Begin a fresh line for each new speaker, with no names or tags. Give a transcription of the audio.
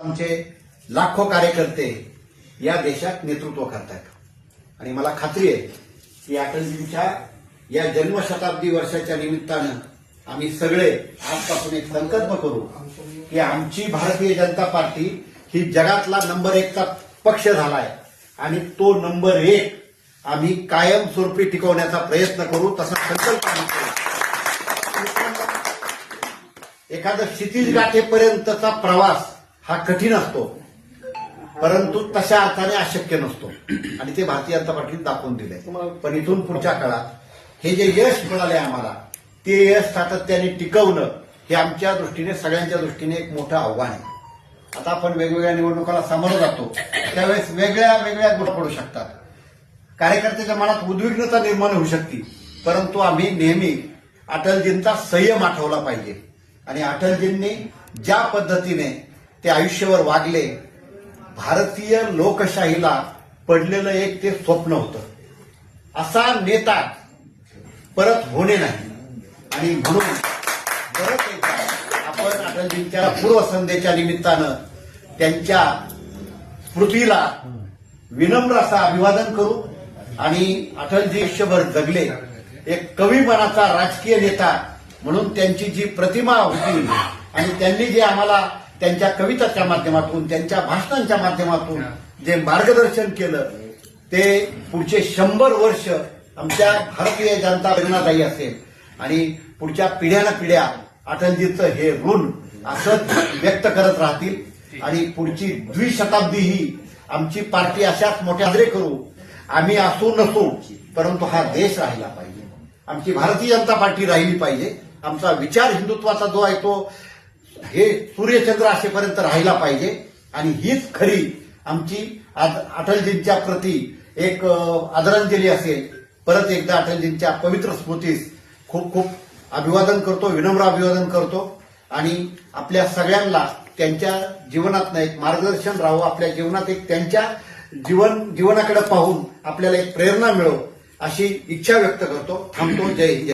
आमचे लाखो कार्यकर्ते या देशात नेतृत्व करतायत. आणि मला खात्री आहे की अटलजींच्या या जन्मशताब्दी वर्षाच्या निमित्तानं आम्ही सगळे आजपासून एक संकल्प करू की आमची भारतीय जनता पार्टी ही जगातला नंबर एकचा पक्ष झालाय आणि तो नंबर एक आम्ही कायमस्वरूपी टिकवण्याचा प्रयत्न करू तसा संकल्प एखादं क्षितिज गाठेपर्यंतचा प्रवास हा कठीण असतो. परंतु तशा अर्थाने अशक्य नसतो. आणि ते भारतीय जनता पार्टीने दाखवून दिले पण इथून पुढच्या काळात हे जे यश मिळाले आम्हाला ते यश सातत्याने टिकवणं हे आमच्या दृष्टीने सगळ्यांच्या दृष्टीने एक मोठं आव्हान आहे. आता आपण वेगवेगळ्या निवडणुकाला सामोरं जातो त्यावेळेस वेगळ्या वेगळ्या गोष्टी पडू शकतात. कार्यकर्त्याच्या मनात उद्विग्नता निर्माण होऊ शकते. परंतु आम्ही नेहमी अटलजींचा संयम आठवला पाहिजे. आणि अटलजींनी ज्या पद्धतीने ते आयुष्यभर वागले. भारतीय लोकशाहीला पडलेलं एक ते स्वप्न होतं. असा नेता परत होणे नाही. आणि म्हणून परत एकदा आपण अटलजींच्या पूर्वसंध्येच्या निमित्तानं त्यांच्या स्मृतीला विनम्र असा अभिवादन करू आणि अटलजी आयुष्यभर जगले. एक कवी मनाचा राजकीय नेता म्हणून त्यांची जी प्रतिमा होती आणि त्यांनी जे आम्हाला त्यांच्या कविताच्या माध्यमातून त्यांच्या भाषणांच्या माध्यमातून जे मार्गदर्शन केलं ते पुढचे शंभर वर्ष आमच्या भारतीय जनता प्रेरणादायी असेल. आणि पुढच्या पिढ्याना पिढ्या अटलजीचं हे ऋण असंच व्यक्त करत राहतील. आणि पुढची द्विशताब्दी ही आमची पार्टी अशाच मोठ्या साजरे करू. आम्ही असू नसू परंतु हा देश राहिला पाहिजे. आमची भारतीय जनता पार्टी राहिली पाहिजे. आमचा विचार हिंदुत्वाचा जो आहे तो हे सूर्यचंद्र असेपर्यंत राहिला पाहिजे. आणि हीच खरी आमची आज अटलजींच्या प्रती एक आदरांजली असेल. परत एकदा अटलजींच्या पवित्र स्मृतीस खूप खूप अभिवादन करतो विनम्र अभिवादन करतो. आणि आपल्या सगळ्यांना त्यांच्या जीवनात एक मार्गदर्शन राहू आपल्या जीवनात एक त्यांच्या जीवन जीवनाकडे पाहून आपल्याला एक प्रेरणा मिळो अशी इच्छा व्यक्त करतो. थांबतो. जय हिंद.